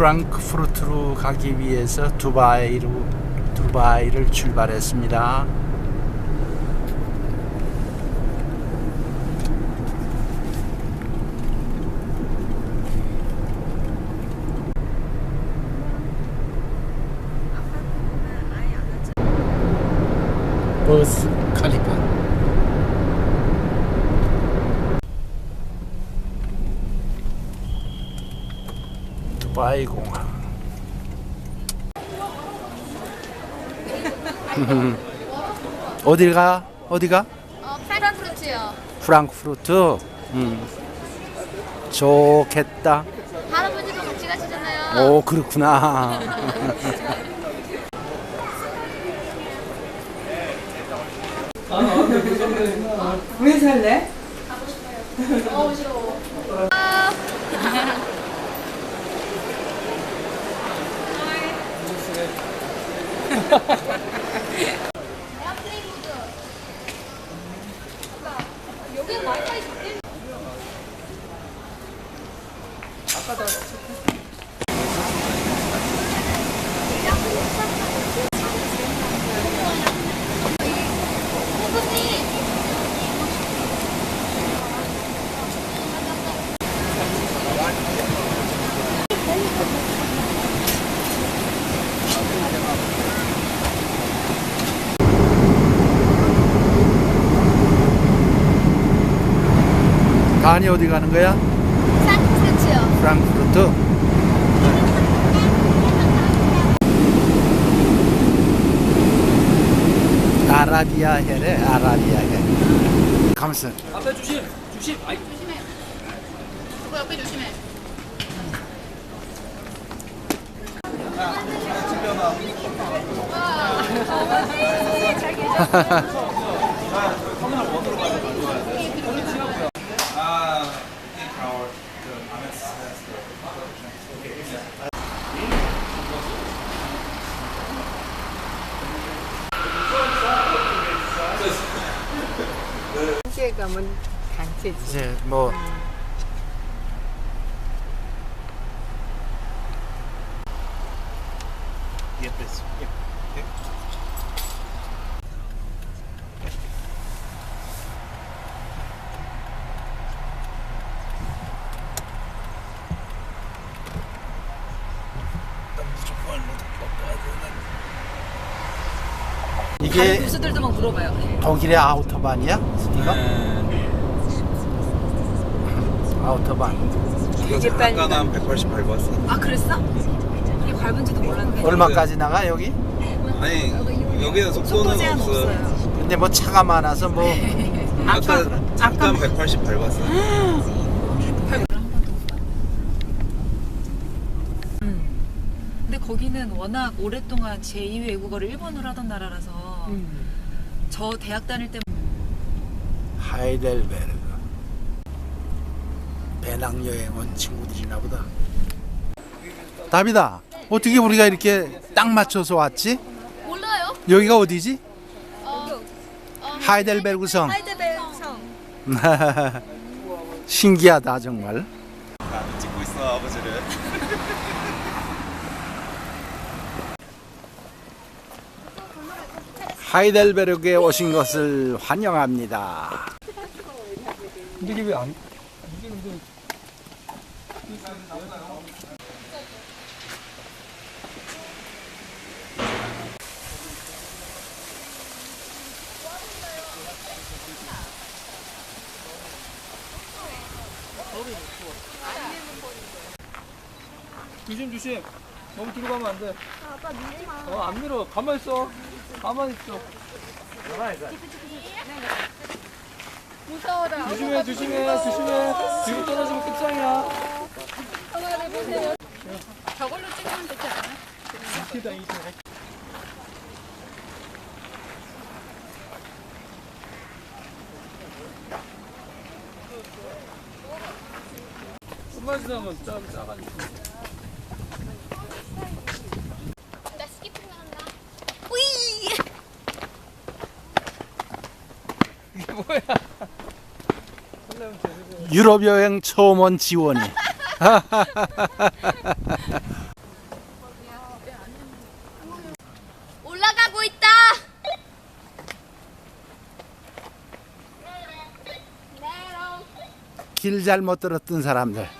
프랑크푸르트로 가기 위해서 두바이로 두바이를 출발했습니다. 버스 칼리파 두바이 공항 어딜 가? 어디가? 어, 프랑크푸르트요. 프랑크푸르트 음. 좋겠다 할아버지도 같이 가시잖아요. 오 그렇구나 왜 살래? 여기는 와이파이 있대. 간이 어디 가는 거야? 프랑크푸르트 아라비아 해래 아라비아 해 가면서 앞에 조심 조심 아이 그거 옆에 조심해. 단체 가면 단체지. 이제 뭐 이게 교수들도 막 물어봐요. 독일의 아우터반이야? 스티가? 아우터반. 아까 난 180 밟았어. 아 그랬어? 이게 밟은지도 몰랐네. 얼마까지 나가 여기? 아니 여기는 속도 속도는 제한 없어. 없어요. 근데 뭐 차가 많아서 뭐 아까 잠깐 180 밟았어. 근데 거기는 워낙 오랫동안 제2 외국어를 일본어로 하던 나라라서 음. 저 대학 다닐 때 하이델베르그 배낭 여행 온 친구들이나 보다 다비다 어떻게 우리가 이렇게 딱 맞춰서 왔지? 몰라요? 여기가 어디지? 어, 하이델베르그 성 하이데벨성. 신기하다 정말 나도 찍고 있어 아버지를. 하이델베르그에 오신 것을 환영합니다 근데 이게 왜안 조심 조심 너무 뒤로 가면 안돼 아빠 밀지 마 어안 밀어 가만 있어 가만 있어. 무서워라. 조심해 조심해 조심해. 뒤로 떨어지면 끝장이야. 저걸로 찍으면 되지 않아요? 이기다 이기다 한마디만 짜 짜가지고 뭐야? 유럽 여행 처음 온 지원이. 올라가고 있다. 길 잘못 들었던 사람들.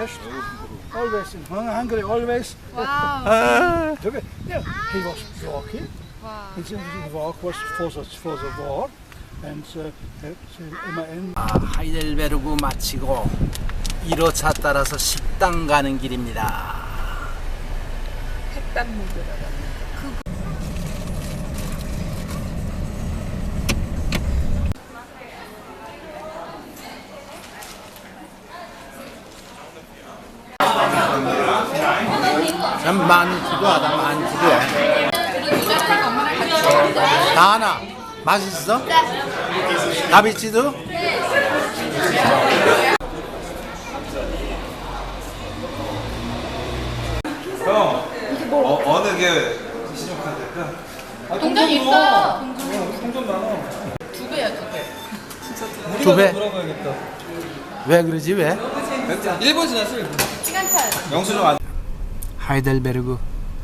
Always in Hungary, always. 아, Okay. Yeah, he was walking. And since the walk was for the, for the war. And uh, uh, so in my end, 아, 하이델베르그 마치고 1호차 따라서 식당 가는 길입니다. 햇반 먹으러. 참 많이 필요하다, 많이 필요해. 다 하나. 맛있어? 다비치도? 형, 어, 어느 게 신용카드일까? 동전 있어. 통좀 나눠. 두 배? 물어봐야겠다. 왜 그러지, 왜? 1번 지났어 1번. 영수증 안 하이델베르그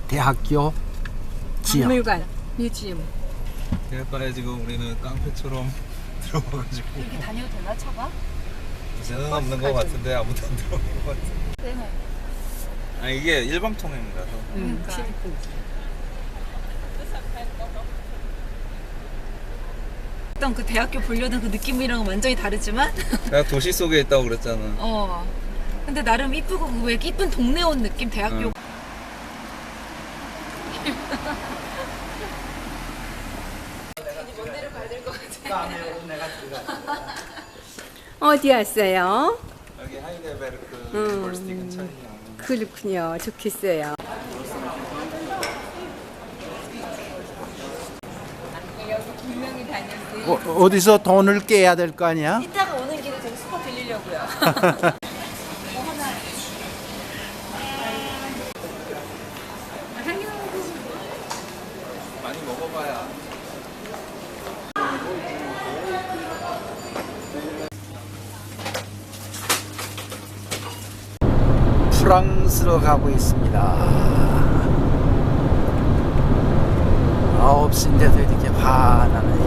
대학교 지역. 박물관, 뮤지엄. 그럴까요 지금 우리는 깡패처럼 들어와가지고 여기 다녀도 되나 차가? 이제는 없는 것 같은데 아무도 안 들어온 것 같아. 아 이게 일방통행이라서. 응. 일단 그 대학교 보려던 그 느낌이랑은 완전히 다르지만 내가 도시 속에 있다고 그랬잖아. 어 근데 나름 이쁘고 그왜 이쁜 동네 온 느낌 대학교 응. 어디 왔어요? 여기 하이델베르크 음. 근처에요. 그렇군요. 좋겠어요. 어, 어디서 돈을 깨야 될 거 아니야? 이따가 오는 길에 저기 스파 빌리려고요 많이 먹어봐야. 프랑스로 가고 있습니다. 아홉 시인데도 이렇게 환하네요.